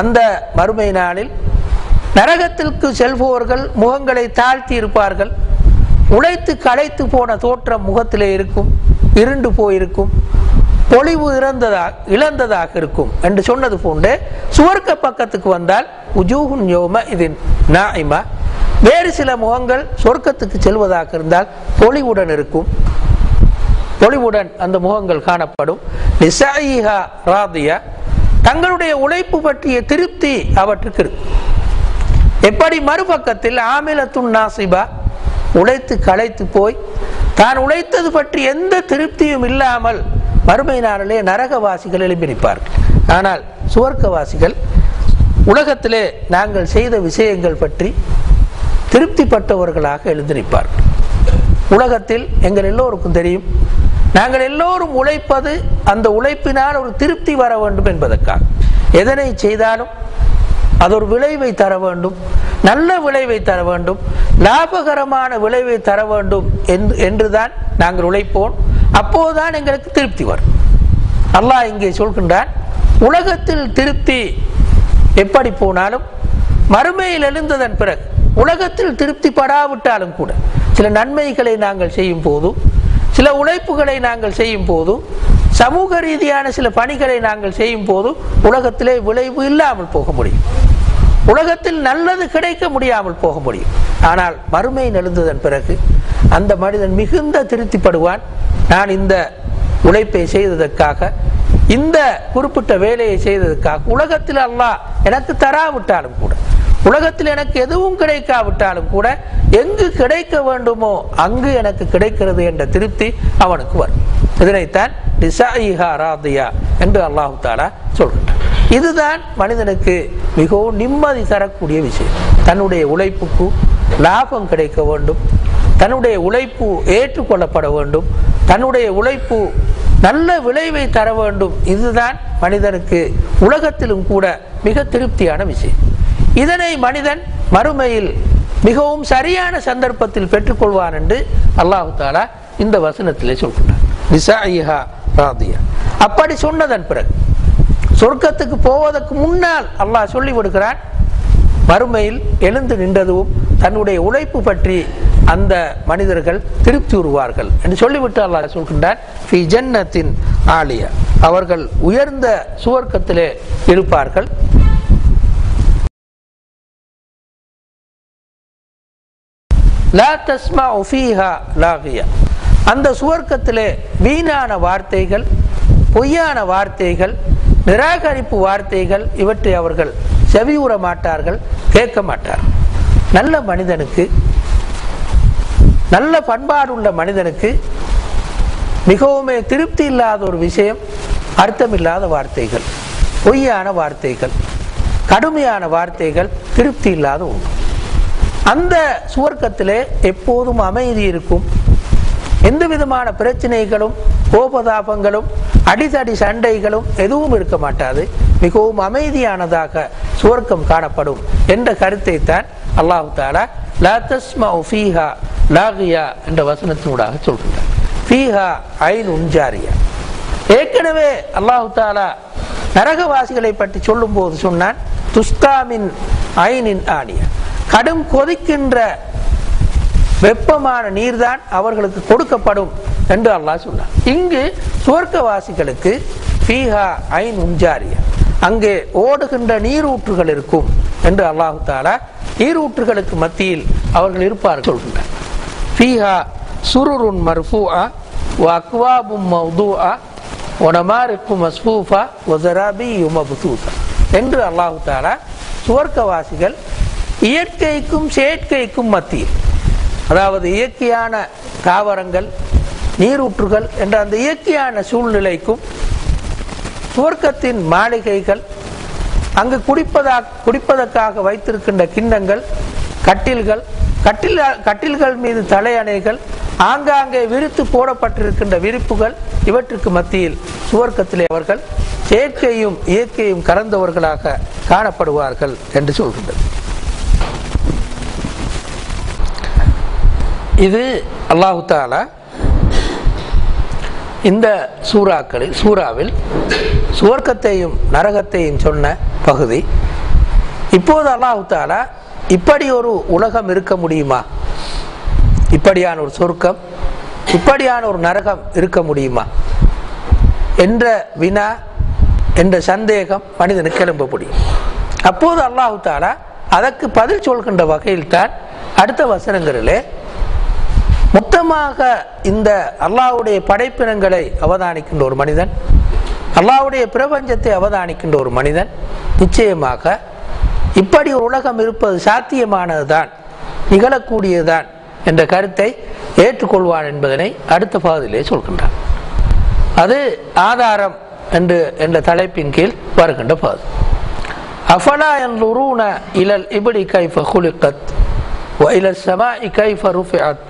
அந்த மறுமை நாளில் நரகத்திற்கு செல்பவர்கள் முகங்களை தாழ்த்தி இருப்பார்கள் உழைத்து களைத்து போன தோற்றம் முகத்திலே இருக்கும் இருண்டு போயிருக்கும் பொலிவு இறந்ததாக இழந்ததாக இருக்கும் என்று சொன்னது போன்று சுவர்க்க பக்கத்துக்கு வந்தால் உஜூஹுன் யோம இது நாய்மா. வேறு சில முகங்கள் சொர்க்கத்துக்கு செல்வதாக இருந்தால் பொலிவுடன் இருக்கும். பொலிவுடன் அந்த முகங்கள் காணப்படும். நிசாயிஹா ராதியா தங்களுடைய உழைப்பு பற்றிய திருப்தி அவற்றுக்கு இருக்கும் எப்படி மறுபக்கத்தில் ஆமிலத்துன் நாசிபா உழைத்து களைத்து போய் தான் உழைத்தது பற்றி எந்த திருப்தியும் இல்லாமல் மறுமை நாளிலே நரகவாசிகள் எழுப்பி ஆனால் சுவர்க்கவாசிகள் உலகத்திலே நாங்கள் செய்த விஷயங்கள் பற்றி திருப்திப்பட்டவர்களாக எழுந்திருப்பார்கள். உலகத்தில் எங்கள் எல்லோருக்கும் தெரியும் நாங்கள் எல்லோரும் உழைப்பது அந்த உழைப்பினால் ஒரு திருப்தி வர வேண்டும் என்பதற்காக. எதனை செய்தாலும் அது ஒரு விளைவை தர வேண்டும் நல்ல விளைவை தர வேண்டும் லாபகரமான விளைவை தர வேண்டும் என்று என்றுதான் நாங்கள் உழைப்போம். அப்போதுதான் எங்களுக்கு திருப்தி வரும். அல்லாஹ் இங்கே சொல்கின்றான் உலகத்தில் திருப்தி எப்படி போனாலும் மறுமையில் எழுந்ததன் பிறகு உலகத்தில் திருப்தி படாவிட்டாலும் கூட சில நன்மைகளை நாங்கள் செய்யும் போதும் சில உழைப்புகளை நாங்கள் செய்யும் போதும் சமூக ரீதியான சில பணிகளை நாங்கள் செய்யும் போதும் உலகத்திலே விளைவு இல்லாமல் போக முடியும். உலகத்தில் நல்லது கிடைக்க முடியாமல் போக முடியும். ஆனால் மறுமை நெழுந்ததன் பிறகு அந்த மனிதன் மிகுந்த திருப்திப்படுவான். நான் இந்த உழைப்பை செய்ததற்காக இந்த குறிப்பிட்ட வேலையை செய்ததற்காக உலகத்தில் அல்லாஹ் எனக்கு தராவிட்டாலும் கூட. உலகத்தில் எனக்கு எதுவும் கிடைக்காவிட்டாலும் கூட எங்கு கிடைக்க வேண்டுமோ அங்கு எனக்கு கிடைக்கிறது என்ற திருப்தி அவனுக்கு வரும். இதனைத்தான் என்று அல்லாஹு தாலா சொல்கின்றான். இதுதான் மனிதனுக்கு மிகவும் நிம்மதி தரக்கூடிய விஷயம். தன்னுடைய உழைப்புக்கு லாபம் கிடைக்க வேண்டும். தன்னுடைய உழைப்பு ஏற்றுக்கொள்ளப்பட வேண்டும். தன்னுடைய உழைப்பு நல்ல விளைவை தர வேண்டும். இதுதான் மனிதனுக்கு உலகத்திலும் கூட மிக திருப்தியான விஷயம். இதனை மனிதன் மறுமையில் மிகவும் சரியான சந்தர்ப்பத்தில் பெற்றுக்கொள்வான் என்று அல்லாஹு தாலா இந்த வசனத்திலே சொல்கிறார் அப்படி சொன்னதன் பிறகு சொர்க்கத்துக்கு போவதற்கு முன்னால் அல்லாஹ் சொல்லி விடுகிறான் மறுமையில் எழுந்து நின்றதும் தன்னுடைய உழைப்பு பற்றி அந்த மனிதர்கள் திருப்தி உருவார்கள் என்று சொல்லிவிட்டு அல்லாஹ் சொல்கின்றான் ஆலியா. அவர்கள் உயர்ந்த சுவர்க்கத்திலே இருப்பார்கள். லா தஸ்மா ஃபீஹா லாகியா அந்த சுவர்க்கத்திலே வீணான வார்த்தைகள் பொய்யான வார்த்தைகள் நிராகரிப்பு வார்த்தைகள் இவற்றை அவர்கள் செவியுற மாட்டார்கள் கேட்க மாட்டார்கள் நல்ல மனிதனுக்கு நல்ல பண்பாடுள்ள மனிதனுக்கு மிகவுமே திருப்தி இல்லாத ஒரு விஷயம் அர்த்தமில்லாத வார்த்தைகள் பொய்யான வார்த்தைகள் கடுமையான வார்த்தைகள் திருப்தி இல்லாத ஒன்று. அந்த சுவர்க்கத்திலே எப்போதும் அமைதி இருக்கும். எந்த விதமான பிரச்சனைகளும் கோபதாபங்களும் அடிதடி சண்டைகளும் எதுவும் இருக்க மாட்டாது. மிகவும் அமைதியானதாக சுவர்க்கம் காணப்படும் என்ற கருத்தை தான் அல்லாஹு தாலா லா தஸ்மா ஃபீஹா லாகியா என்ற வசனத்தினூடாக சொல்கிறார் ஃபீஹா ஐன் உஞ்சாரியா ஏற்கனவே அல்லாஹு தாலா நரகவாசிகளை பற்றி சொல்லும் போது சொன்னான் துஸ்காமின் ஐனின் ஆணியா கடும் கொதிக்கின்ற வெப்பமான நீர்தான் அவர்களுக்கு கொடுக்கப்படும் என்று அல்லாஹ் சொன்னார் இங்கு சுவர்க்கவாசிகளுக்கு பீஹா ஐன் உஞ்சாரியா அங்கே ஓடுகின்ற நீரூற்றுகள் இருக்கும் என்று அல்லாஹு தாலா நீரூற்றுகளுக்கு மத்தியில் அவர்கள் இருப்பார்கள் சொல்கின்றார் பீஹா சுருருன் மர்ஃபூஆ அக்வாபும் மௌதூஆ ஒனமாருக்கு மஸ்பூஃபா ஒசராபி யுமபுசூசா என்று அல்லாஹு தாலா சுவர்க்கவாசிகள் இயற்கைக்கும் செயற்கைக்கும் மத்தியில் அதாவது இயற்கையான தாவரங்கள் நீரூற்றுகள் என்ற அந்த இயற்கையான சூழ்நிலைக்கும் சுவர்க்கத்தின் மாளிகைகள் அங்கு குடிப்பதா குடிப்பதற்காக வைத்திருக்கின்ற கிண்ணங்கள் கட்டில்கள் கட்டில் கட்டில்கள் மீது தலையணைகள் ஆங்காங்கே விரித்து போடப்பட்டிருக்கின்ற விரிப்புகள் இவற்றுக்கு மத்தியில் சுவர்க்கத்திலே அவர்கள் செயற்கையும் இயற்கையும் கலந்தவர்களாக காணப்படுவார்கள் என்று சொல்கின்றது. இது அல்லாஹு தாலா இந்த சூறாக்களில் சூறாவில் சுவர்க்கத்தையும் நரகத்தையும் சொன்ன பகுதி. இப்போது அல்லாஹு தாலா இப்படி ஒரு உலகம் இருக்க முடியுமா? இப்படியான ஒரு சொர்க்கம் இப்படியான ஒரு நரகம் இருக்க முடியுமா? என்ற வினா என்ற சந்தேகம் மனிதனுக்கு எழும்ப முடியும். அப்போது அல்லாஹு தாலா அதற்கு பதில் சொல்கின்ற வகையில் தான் அடுத்த வசனங்களிலே மொத்தமாக இந்த அல்லாஹ்வுடைய படைப்பினங்களை அவதானிக்கின்ற ஒரு மனிதன் அல்லாஹ்வுடைய பிரபஞ்சத்தை அவதானிக்கின்ற ஒரு மனிதன் நிச்சயமாக இப்படி ஒரு உலகம் இருப்பது சாத்தியமானதுதான் நிகழக்கூடியதுதான் என்ற கருத்தை ஏற்றுக்கொள்வான் என்பதனை அடுத்த பாதிலே சொல்கின்றான் அது ஆதாரம் என்று என்ற தலைப்பின் கீழ் வருகின்ற பாது அஃபலா ينظرون إلى الإبل كيف خلقت وإلى السماء كيف رفعت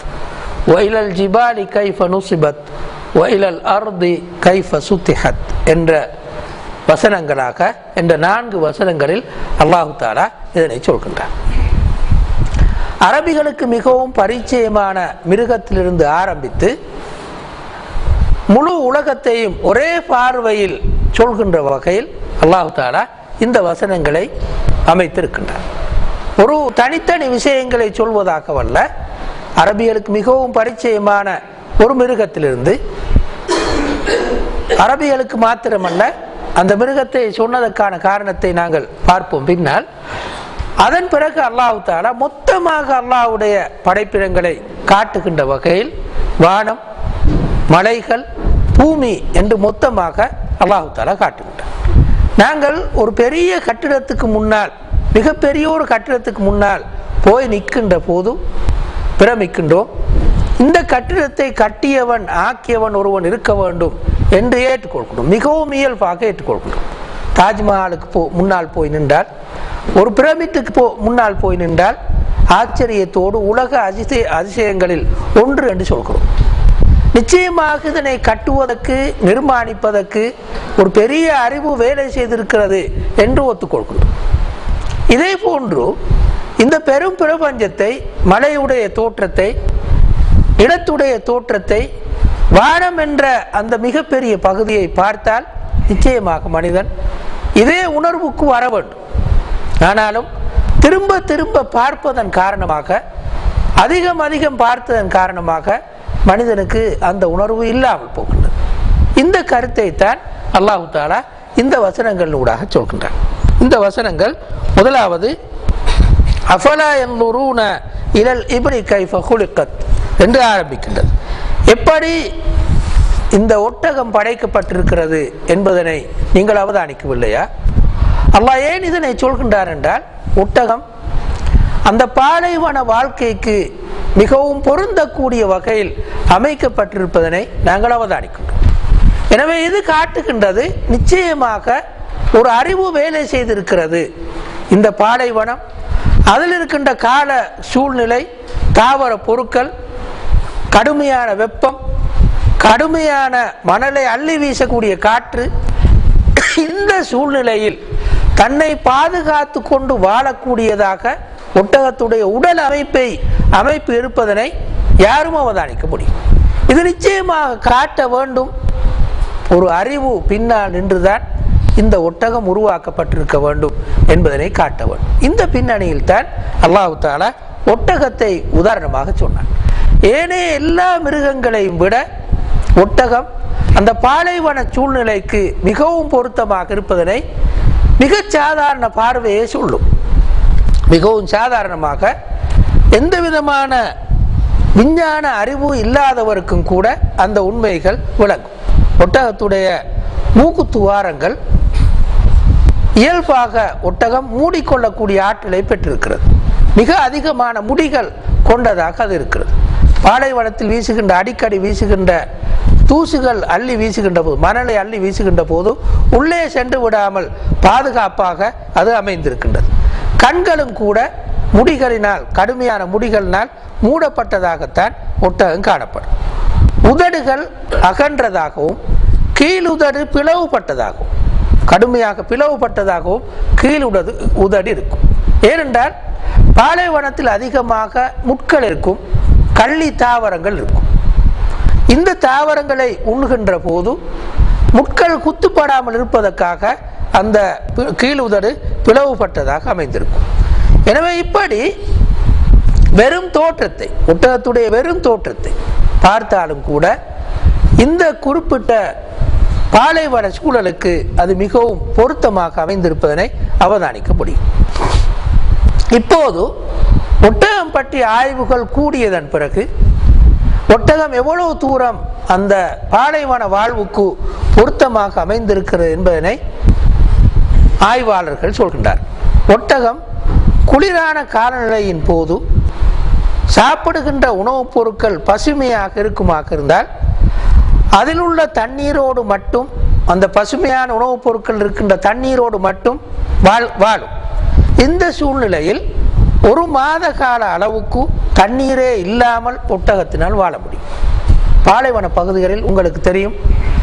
ஒயிலல் ஜிபாலி கைஃப நுசிபத் ஒயிலல் அர்தி கைஃப சுத்திஹத் என்ற வசனங்களாக என்ற நான்கு வசனங்களில் அல்லாஹு தாலா இதனை சொல்கின்றார் அரபிகளுக்கு மிகவும் பரிச்சயமான மிருகத்திலிருந்து ஆரம்பித்து முழு உலகத்தையும் ஒரே பார்வையில் சொல்கின்ற வகையில் அல்லாஹு தாலா இந்த வசனங்களை அமைத்திருக்கின்றார் ஒரு தனித்தனி விஷயங்களை சொல்வதாக வல்ல அரபியலுக்கு மிகவும் பரிச்சயமான ஒரு மிருகத்திலிருந்து அரபியலுக்கு மாத்திரமல்ல அந்த மிருகத்தை சொன்னதற்கான காரணத்தை நாங்கள் பார்ப்போம். பின்னால் அதன் பிறகு அல்லாஹு தாலா மொத்தமாக அல்லாஹ்வுடைய படைப்பிடங்களை காட்டுகின்ற வகையில் வானம் மலைகள் பூமி என்று மொத்தமாக அல்லாஹு தாலா காட்டுகின்றார். நாங்கள் ஒரு பெரிய கட்டிடத்துக்கு முன்னால் மிகப்பெரிய ஒரு கட்டிடத்துக்கு முன்னால் போய் நிற்கின்ற போதும் பிரமிக்கின்றோம். இந்த கட்டிடத்தை கட்டியவன் ஆக்கியவன் ஒருவன் இருக்க வேண்டும் என்று ஏற்றுக்கொள்கிறோம். மிகவும் இயல்பாக ஏற்றுக்கொள்கிறோம். தாஜ்மஹாலுக்கு போ முன்னால் போய் நின்றால் ஒரு பிரமிட்டுக்கு போ முன்னால் போய் நின்றால் ஆச்சரியத்தோடு உலக அதிசய அதிசயங்களில் ஒன்று என்று சொல்கிறோம். நிச்சயமாக இதனை கட்டுவதற்கு நிர்மாணிப்பதற்கு ஒரு பெரிய அறிவு வேலை செய்திருக்கிறது என்று ஒத்துக்கொள்கிறோம். இதே போன்று இந்த பெரும் பிரபஞ்சத்தை மலையுடைய தோற்றத்தை இடத்துடைய தோற்றத்தை வானம் என்ற அந்த மிகப்பெரிய பகுதியை பார்த்தால் நிச்சயமாக மனிதன் இதே உணர்வுக்கு வர வேண்டும். ஆனாலும் திரும்ப திரும்ப பார்ப்பதன் காரணமாக அதிகம் அதிகம் பார்த்ததன் காரணமாக மனிதனுக்கு அந்த உணர்வு இல்லாமல் போகின்றது. இந்த கருத்தை தான் அல்லாஹு தாலா இந்த வசனங்களூடாக சொல்கின்றார் இந்த வசனங்கள் முதலாவது அஃபலா என்லுரூன இலல் இப்ரி கைஃப ஹுலிகத் என்று ஆரம்பிக்கின்றது. எப்படி இந்த ஒட்டகம் படைக்கப்பட்டிருக்கிறது என்பதனை நீங்கள் அவதானிக்கவில்லையா? அல்லாஹ் ஏன் இதனை சொல்கின்றார் என்றால் ஒட்டகம் அந்த பாலைவன வாழ்க்கைக்கு மிகவும் பொருந்தக்கூடிய வகையில் அமைக்கப்பட்டிருப்பதனை நாங்கள் அவதானிக்கின்றோம். எனவே இது காட்டுகின்றது நிச்சயமாக ஒரு அறிவு வேலை செய்திருக்கிறது. இந்த பாலைவனம் அதில் இருக்கின்ற கால சூழ்நிலை தாவர பொருட்கள் கடுமையான வெப்பம் கடுமையான மணலை அள்ளி வீசக்கூடிய காற்று இந்த சூழ்நிலையில் தன்னை பாதுகாத்து கொண்டு வாழக்கூடியதாக ஒட்டகத்துடைய உடல் அமைப்பை அமைப்பு இருப்பதனை யாரும் அவதானிக்க முடியும். இது நிச்சயமாக காட்ட வேண்டும். ஒரு அறிவு பின்னால் நின்றுதான் இந்த ஒட்டகம் உருவாக்கப்பட்டிருக்க வேண்டும் என்பதனை காட்ட வேண்டும். இந்த பின்னணியில் தான் அல்லாஹு தாலா ஒட்டகத்தை உதாரணமாக சொன்னான். ஏனைய எல்லா மிருகங்களையும் விட ஒட்டகம் அந்த பாலைவன சூழ்நிலைக்கு மிகவும் பொருத்தமாக இருப்பதனை மிகச் சாதாரண பார்வையே சொல்லும். மிகவும் சாதாரணமாக எந்த விதமான விஞ்ஞான அறிவு இல்லாதவருக்கும் கூட அந்த உண்மைகள் விளங்கும். ஒட்டகத்துடைய மூக்கு துவாரங்கள் இயல்பாக ஒட்டகம் மூடிக்கொள்ளக்கூடிய ஆற்றலை பெற்றிருக்கிறது. மிக அதிகமான முடிகள் கொண்டதாக அது இருக்கிறது. பாலைவனத்தில் வீசுகின்ற அடிக்கடி வீசுகின்ற தூசுகள் அள்ளி வீசுகின்ற போது மணலை அள்ளி வீசுகின்ற போது உள்ளே சென்று விடாமல் பாதுகாப்பாக அது அமைந்திருக்கின்றது. கண்களும் கூட முடிகளினால் கடுமையான முடிகளினால் மூடப்பட்டதாகத்தான் ஒட்டகம் காணப்படும். உதடுகள் அகன்றதாகவும் கீழுதடு பிளவுபட்டதாகவும் கடுமையாக பிளவுபட்டதாகவும் கீழுடது உதடு இருக்கும். ஏனென்றால் பாலைவனத்தில் அதிகமாக முட்கள் இருக்கும் கள்ளி தாவரங்கள் இருக்கும். இந்த தாவரங்களை உண்ணுகின்ற போது முட்கள் குத்துப்படாமல் இருப்பதற்காக அந்த பி- கீழுதடு பிளவுபட்டதாக அமைந்திருக்கும். எனவே இப்படி வெறும் தோற்றத்தை ஒட்டகத்துடைய வெறும் தோற்றத்தை பார்த்தாலும் கூட இந்த குறிப்பிட்ட பாலைவன சூழலுக்கு அது மிகவும் பொருத்தமாக அமைந்திருப்பதனை அவதானிக்க முடியும். இப்போது ஒட்டகம் பற்றிய ஆய்வுகள் கூடியதன் பிறகு ஒட்டகம் எவ்வளவு தூரம் அந்த பாலைவன வாழ்வுக்கு பொருத்தமாக அமைந்திருக்கிறது என்பதனை ஆய்வாளர்கள் சொல்கின்றார். ஒட்டகம் குளிரான காலநிலையின் போது சாப்பிடுகின்ற உணவுப் பொருட்கள் பசுமையாக இருக்குமாக இருந்தால் அதில் உள்ள தண்ணீரோடு மட்டும் அந்த பசுமையான உணவுப் பொருட்கள் இருக்கின்ற தண்ணீரோடு மட்டும் வாழ் வாழும். இந்த சூழ்நிலையில் ஒரு மாத கால அளவுக்கு தண்ணீரே இல்லாமல் ஒட்டகத்தினால் வாழ முடியும். பாலைவன பகுதிகளில் உங்களுக்கு தெரியும்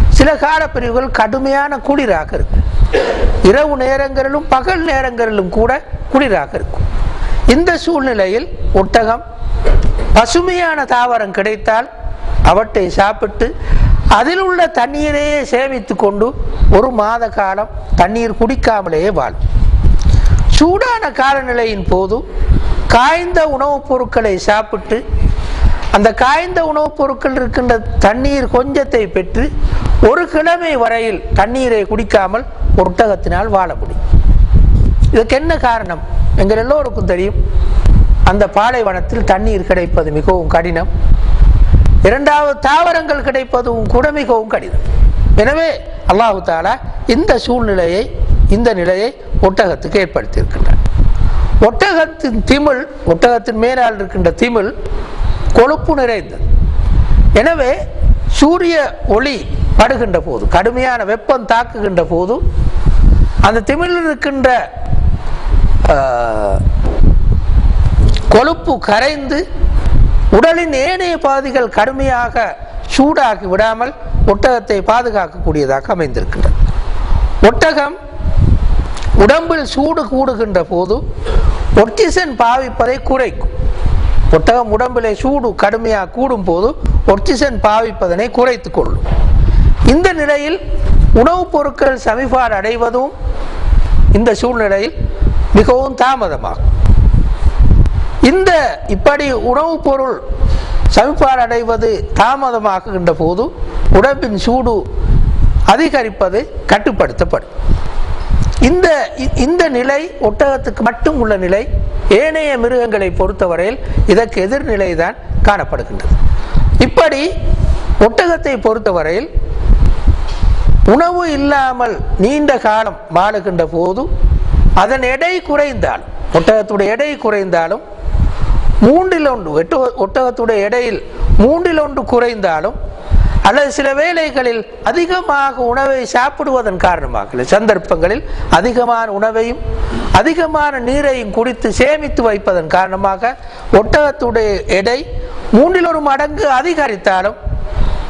சில காலப்பிரிவுகள் கடுமையான குளிராக இருக்கும். இரவு நேரங்களிலும் பகல் நேரங்களிலும் கூட குளிராக இருக்கும். இந்த சூழ்நிலையில் ஒட்டகம் பசுமையான தாவரம் கிடைத்தால் அவற்றை சாப்பிட்டு அதில் உள்ள தண்ணீரையே சேமித்து கொண்டு ஒரு மாத காலம் தண்ணீர் குடிக்காமலேயே வாழும் சூடான காலநிலையின் போது காய்ந்த உணவுப் பொருட்களை சாப்பிட்டு அந்த காய்ந்த உணவுப் பொருட்கள் இருக்கின்ற தண்ணீர் கொஞ்சத்தை பெற்று ஒரு கிழமை வரையில் தண்ணீரை குடிக்காமல் ஒட்டகத்தினால் வாழ முடியும். இதுக்கு என்ன காரணம்? எங்கள் எல்லோருக்கும் தெரியும். அந்த பாலைவனத்தில் தண்ணீர் கிடைப்பது மிகவும் கடினம். இரண்டாவது தாவரங்கள் கிடைப்பதும் கூட மிகவும் கடினம். எனவே அல்லாஹு தாலா இந்த சூழ்நிலையை இந்த நிலையை ஒட்டகத்துக்கு ஏற்படுத்தியிருக்கின்றார் ஒட்டகத்தின் திமிழ் ஒட்டகத்தின் மேலால் இருக்கின்ற திமிழ் கொழுப்பு நிறைந்தது. எனவே சூரிய ஒளி படுகின்ற போது கடுமையான வெப்பம் தாக்குகின்ற போது அந்த திமிழில் இருக்கின்ற கொழுப்பு கரைந்து உடலின் ஏனைய பாதிகள் கடுமையாக சூடாகி விடாமல் ஒட்டகத்தை பாதுகாக்கக்கூடியதாக அமைந்திருக்கின்றது. ஒட்டகம் உடம்பில் சூடு கூடுகின்ற போது ஒர்டிசன் பாவிப்பதை குறைக்கும். ஒட்டகம் உடம்பிலே சூடு கடுமையாக கூடும் போது ஒர்டிசன் பாவிப்பதனை குறைத்துக் கொள்ளும். இந்த நிலையில் உணவுப் பொருட்கள் சமிபாடு அடைவதும் இந்த சூழ்நிலையில் மிகவும் தாமதமாகும். இந்த இப்படி உணவுப் பொருள் சமிபாடு அடைவது தாமதமாகுகின்ற போது உடம்பின் சூடு அதிகரிப்பது கட்டுப்படுத்தப்படும். இந்த இ- இந்த நிலை ஒட்டகத்துக்கு மட்டும் உள்ள நிலை ஏனைய மிருகங்களை பொறுத்தவரையில் இதற்கு எதிர்நிலை தான் காணப்படுகின்றது. இப்படி ஒட்டகத்தை பொறுத்தவரையில் உணவு இல்லாமல் நீண்ட காலம் வாழுகின்ற போது அதன் எடை குறைந்தால் ஒட்டகத்துடைய எடை குறைந்தாலும் மூன்றில் ஒன்று எட்டு- ஒட்டகத்துடைய எடையில் மூன்றில் ஒன்று குறைந்தாலும் அல்லது சில வேளைகளில் அதிகமாக உணவை சாப்பிடுவதன் காரணமாக இல்லை, சந்தர்ப்பங்களில் அதிகமான உணவையும் அதிகமான நீரையும் குடித்து சேமித்து வைப்பதன் காரணமாக ஒட்டகத்துடைய எடை மூன்றில் ஒரு மடங்கு அதிகரித்தாலும்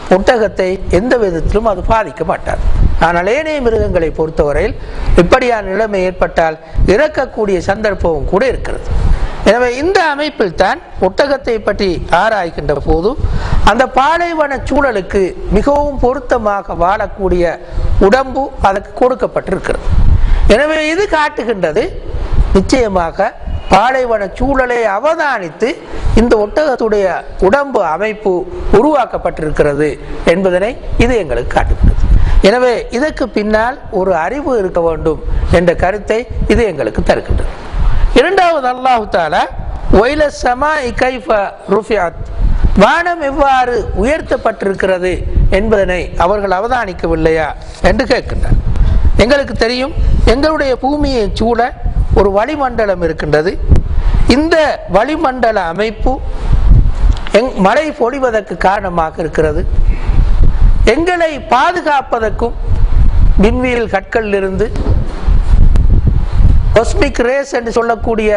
ஒட்டகத்தை எந்த விதத்திலும் அது பாதிக்க மாட்டார் ஆனால் ஏனைய மிருகங்களை பொறுத்தவரையில் இப்படியான நிலைமை ஏற்பட்டால் இறக்கக்கூடிய சந்தர்ப்பமும் கூட இருக்கிறது. எனவே இந்த அமைப்பில் தான் ஒட்டகத்தை பற்றி ஆராய்கின்ற போது அந்த பாலைவன சூழலுக்கு மிகவும் பொருத்தமாக வாழக்கூடிய உடம்பு அதற்கு கொடுக்கப்பட்டிருக்கிறது. எனவே இது காட்டுகின்றது. நிச்சயமாக பாலைவன சூழலை அவதானித்து இந்த ஒட்டகத்துடைய உடம்பு அமைப்பு உருவாக்கப்பட்டிருக்கிறது என்பதனை இது எங்களுக்கு காட்டுகிறது. எனவே இதற்கு பின்னால் ஒரு அறிவு இருக்க வேண்டும் என்ற கருத்தை இது எங்களுக்கு தருகின்றது. இரண்டாவது அல்லாஹு தாலா ஒயில சமா கைஃப ருஃபியாத் வானம் எவ்வாறு உயர்த்தப்பட்டிருக்கிறது என்பதனை அவர்கள் அவதானிக்கவில்லையா என்று கேட்கின்றார். எங்களுக்கு தெரியும் எங்களுடைய பூமியை சூழ ஒரு வளிமண்டலம் இருக்கின்றது. இந்த வளிமண்டல அமைப்பு எங் மழை பொழிவதற்கு காரணமாக இருக்கிறது. எங்களை பாதுகாப்பதற்கும் விண்வீல் கற்களிலிருந்து கொஸ்மிக் ரேஸ் என்று சொல்லக்கூடிய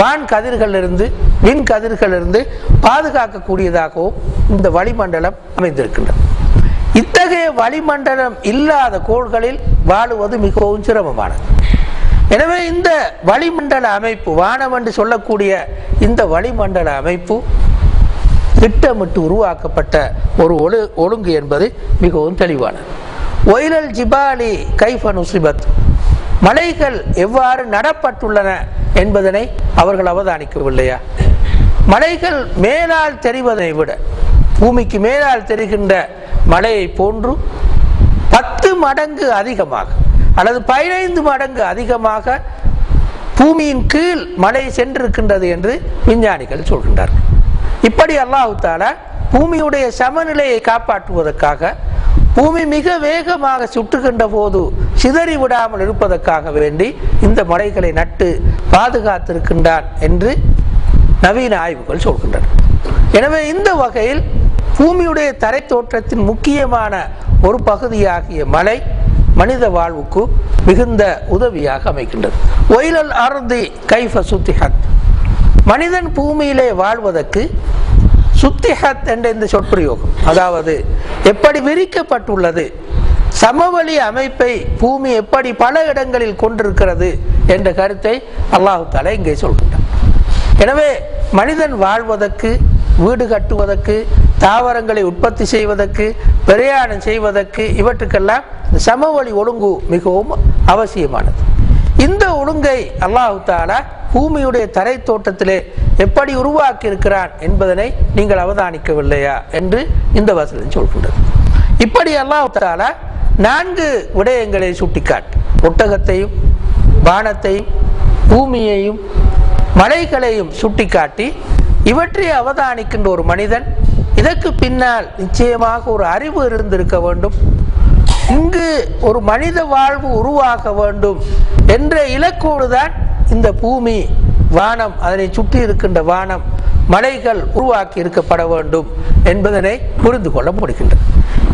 வான் கதிர்களிலிருந்து விண் கதிர்களிலிருந்து பாதுகாக்கக்கூடியதாகவும் இந்த வளிமண்டலம் அமைந்திருக்கின்றது. இத்தகைய வளிமண்டலம் இல்லாத கோள்களில் வாழுவது மிகவும் சிரமமானது. எனவே இந்த வளிமண்டல அமைப்பு வானம் என்று சொல்லக்கூடிய இந்த வளிமண்டல அமைப்பு திட்டமிட்டு உருவாக்கப்பட்ட ஒரு ஒழு ஒழுங்கு என்பது மிகவும் தெளிவானது. ஒயிலல் ஜிபாலி கைஃப உசிபத் மலைகள் எவ்வாறு நடப்பட்டுள்ளன என்பதனை அவர்கள் அவதானிக்கவில்லையா? மலைகள் மேலால் தெரிவதை விட பூமிக்கு மேலால் தெரிகின்ற மலையை போன்று பத்து மடங்கு அதிகமாக அல்லது பதினைந்து மடங்கு அதிகமாக பூமியின் கீழ் மழை சென்றிருக்கின்றது என்று விஞ்ஞானிகள் சொல்கின்றார்கள். இப்படி அல்லாஹு தாலா பூமியுடைய சமநிலையை காப்பாற்றுவதற்காக பூமி மிக வேகமாக சுற்றுகின்ற போது சிதறி விடாமல் இருப்பதற்காக வேண்டி இந்த மலைகளை நட்டு பாதுகாத்திருக்கின்றான் என்று நவீன ஆய்வுகள் சொல்கின்றன. எனவே இந்த வகையில் பூமியுடைய தரை தோற்றத்தின் முக்கியமான ஒரு பகுதியாகிய மலை மனித வாழ்வுக்கு மிகுந்த உதவியாக அமைக்கின்றது ஒயிலல் அருந்தி கைஃப சுத்திஹத். மனிதன் பூமியிலே வாழ்வதற்கு சுத்திஹத் என்ற இந்த சொற்பிரயோகம் அதாவது எப்படி விரிக்கப்பட்டுள்ளது சமவெளி அமைப்பை பூமி எப்படி பல இடங்களில் கொண்டிருக்கிறது என்ற கருத்தை அல்லாஹு தாலா இங்கே சொல்கின்றான். எனவே மனிதன் வாழ்வதற்கு வீடு கட்டுவதற்கு தாவரங்களை உற்பத்தி செய்வதற்கு பிரயாணம் செய்வதற்கு இவற்றுக்கெல்லாம் சமவெளி ஒழுங்கு மிகவும் அவசியமானது. இந்த ஒழுங்கை அல்லாஹு தாலா பூமியுடைய தரை தோட்டத்திலே எப்படி உருவாக்கி இருக்கிறான் என்பதனை நீங்கள் அவதானிக்கவில்லையா என்று இந்த வசதி சொல்கின்றது. இப்படி அல்லாஹு தாலா நான்கு விடயங்களை சுட்டிக்காட்டு ஒட்டகத்தையும் பானத்தையும் பூமியையும் மலைகளையும் சுட்டிக்காட்டி இவற்றை அவதானிக்கின்ற ஒரு மனிதன் இதற்கு பின்னால் நிச்சயமாக ஒரு அறிவு இருந்திருக்க வேண்டும். இங்கு ஒரு மனித வாழ்வு உருவாக வேண்டும் என்ற இலக்கோடு தான் இந்த பூமி வானம் அதனை சுற்றி இருக்கின்ற வானம். மலைகள் உருவாக்கி இருக்கப்பட வேண்டும் என்பதனை புரிந்து கொள்ள முடிகின்றது.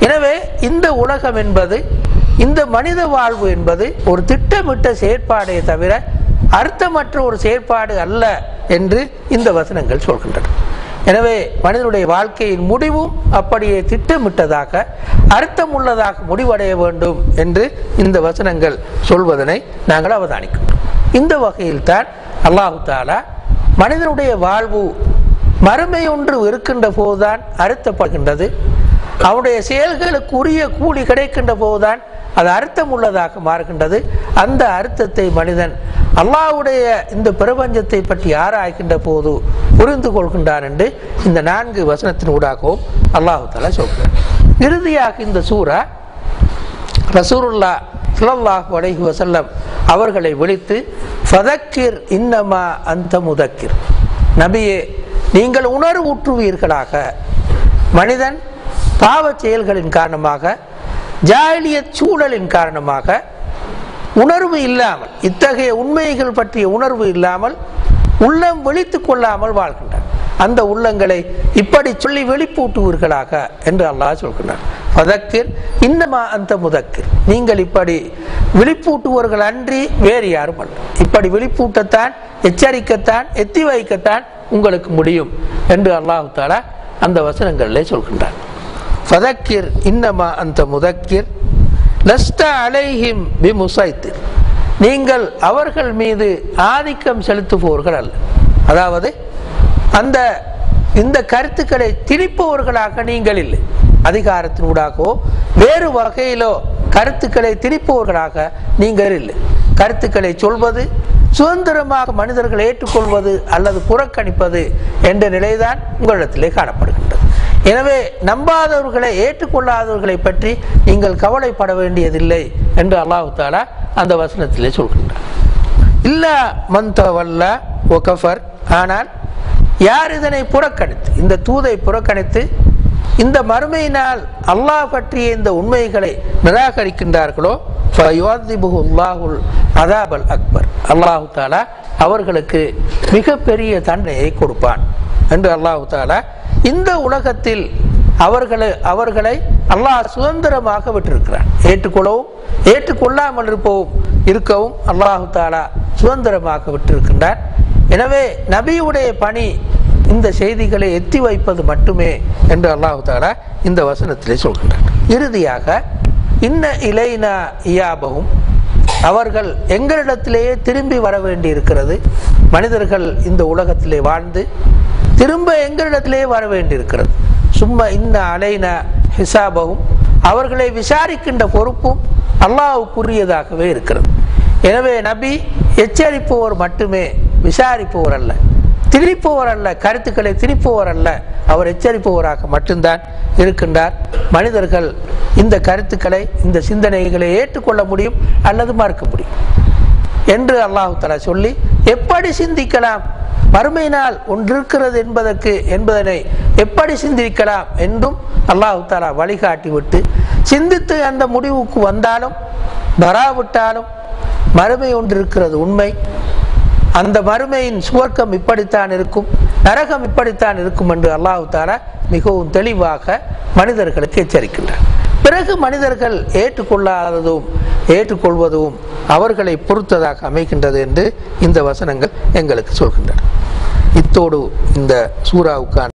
எனவே இந்த உலகம் என்பது இந்த மனித வாழ்வு என்பது ஒரு திட்டமிட்ட செயற்பாடே தவிர அர்த்தமற்ற ஒரு செயற்பாடு அல்ல என்று இந்த வசனங்கள் சொல்கின்றன. எனவே மனிதனுடைய வாழ்க்கையின் முடிவும் அப்படியே திட்டமிட்டதாக அர்த்தம் உள்ளதாக முடிவடைய வேண்டும் என்று இந்த வசனங்கள் சொல்வதனை நாங்கள் அவதானிக்கின்றோம். இந்த வகையில் தான் அல்லாஹு தாலா மனிதனுடைய வாழ்வு மறுமை ஒன்று இருக்கின்ற போதுதான் அறுத்தப்படுகின்றது. அவனுடைய செயல்களுக்கு உரிய கூலி கிடைக்கின்ற போதுதான் அது அர்த்தம் உள்ளதாக மாறுகின்றது. அந்த அர்த்தத்தை மனிதன் அல்லாஹ்வுடைய இந்த பிரபஞ்சத்தை பற்றி ஆராய்கின்ற போது புரிந்து கொள்கின்றான் என்று இந்த நான்கு வசனத்தின் ஊடாகவும் அல்லாஹு தாலா சொல்கிறார் இறுதியாக இந்த சூரா ரசூருல்லா சுல்லாஹு அலைஹி வசல்லம் அவர்களை விழித்து ஃபதக்கிர் இன்னமா அந்த முதக்கிர். நபியே நீங்கள் உணர்வூற்றுவீர்களாக மனிதன் பாவச் செயல்களின் காரணமாக ஜாலிய சூழலின் காரணமாக உணர்வு இல்லாமல் இத்தகைய உண்மைகள் பற்றிய உணர்வு இல்லாமல் உள்ளம் விழித்துக் கொள்ளாமல் வாழ்கின்றான். அந்த உள்ளங்களை இப்படி சொல்லி வெளிப்பூட்டுவீர்களாக என்று அல்லாஹ் சொல்கிறார் பதக்கில் இந்த மா அந்த முதக்கில் நீங்கள் இப்படி விழிப்பூட்டுவர்கள் அன்றி வேறு யாரும் அல்ல. இப்படி விழிப்பூட்டத்தான் எச்சரிக்கத்தான் எத்தி வைக்கத்தான் உங்களுக்கு முடியும் என்று அல்லாஹு தாலா அந்த வசனங்களிலே சொல்கின்றார் பதக்கிர் இன்னமா அந்த முதக்கிர். லஸ்ட அலைஹிம் பி முசைத்து நீங்கள் அவர்கள் மீது ஆதிக்கம் செலுத்துபவர்கள் அல்ல. அதாவது அந்த இந்த கருத்துக்களை திணிப்பவர்களாக நீங்கள் இல்லை. அதிகாரத்தினூடாகவோ வேறு வகையிலோ கருத்துக்களை திணிப்பவர்களாக நீங்கள் இல்லை. கருத்துக்களை சொல்வது சுதந்திரமாக மனிதர்கள் ஏற்றுக்கொள்வது அல்லது புறக்கணிப்பது என்ற நிலைதான் உங்களிடத்திலே காணப்படுகின்றது. எனவே நம்பாதவர்களை ஏற்றுக்கொள்ளாதவர்களை பற்றி நீங்கள் கவலைப்பட வேண்டியதில்லை என்று அல்லாஹு தாலா அந்த வசனத்திலே சொல்கின்றார் இல்லா மந்தவல்ல ஒகஃபர் ஆனால் யார் இதனை புறக்கணித்து இந்த தூதை புறக்கணித்து இந்த மறுமையினால் அல்லாஹ் பற்றிய இந்த உண்மைகளை நிராகரிக்கின்றார்களோ? ஃபயுஅதிபுஹுல்லாஹுல் அதாபல் அக்பர். அல்லாஹு தாலா அவர்களுக்கு மிகப்பெரிய தண்டனையை கொடுப்பான் என்று அல்லாஹு தாலா இந்த உலகத்தில் அவர்களை அவர்களை அல்லாஹ் சுதந்திரமாக விட்டிருக்கிறான். ஏற்றுக்கொள்ளவும் ஏற்றுக்கொள்ளாமல் இருப்பவும் இருக்கவும் அல்லாஹு தாலா சுதந்திரமாக விட்டிருக்கின்றார் எனவே நபியுடைய பணி இந்த செய்திகளை எத்தி வைப்பது மட்டுமே என்று அல்லாஹு தாலா இந்த வசனத்திலே சொல்கின்றனர் இறுதியாக இன்ன இலைனா இயாபகும். அவர்கள் எங்களிடத்திலேயே திரும்பி வர வேண்டி இருக்கிறது மனிதர்கள் இந்த உலகத்திலே வாழ்ந்து திரும்ப எங்களிடத்திலேயே வர வேண்டியிருக்கிறது. சும்மா இன்ன அலைன ஹிசாபகும். அவர்களை விசாரிக்கின்ற பொறுப்பும் அல்லாஹுக்குரியதாகவே இருக்கிறது. எனவே நபி எச்சரிப்பவர் மட்டுமே விசாரிப்பவர் அல்ல. திணிப்பவர் அல்ல கருத்துக்களை திணிப்பவர் அல்ல அவர் எச்சரிப்பவராக மட்டும்தான் இருக்கின்றார். மனிதர்கள் இந்த கருத்துக்களை இந்த சிந்தனைகளை ஏற்றுக்கொள்ள முடியும் அல்லது மறுக்க முடியும்? என்று அல்லாஹு தலா சொல்லி எப்படி சிந்திக்கலாம்? மறுமை நாள் ஒன்றிருக்கிறது என்பதற்கு என்பதனை எப்படி சிந்திக்கலாம்? என்றும் அல்லாஹு தாலா வழிகாட்டிவிட்டு சிந்தித்து அந்த முடிவுக்கு வந்தாலும் வராவிட்டாலும் மறுமை ஒன்று இருக்கிறது உண்மை. அந்த மறுமையின் சுவர்க்கம் இப்படித்தான் இருக்கும் நரகம் இப்படித்தான் இருக்கும் என்று அல்லாஹு தாலா மிகவும் தெளிவாக மனிதர்களுக்கு எச்சரிக்கின்றார் பிறகு மனிதர்கள் ஏற்றுக்கொள்ளாததும் ஏற்றுக்கொள்வதும் அவர்களை பொறுத்ததாக அமைகின்றது என்று இந்த வசனங்கள் எங்களுக்கு சொல்கின்றன. இத்தோடு இந்த சூறாவுக்கான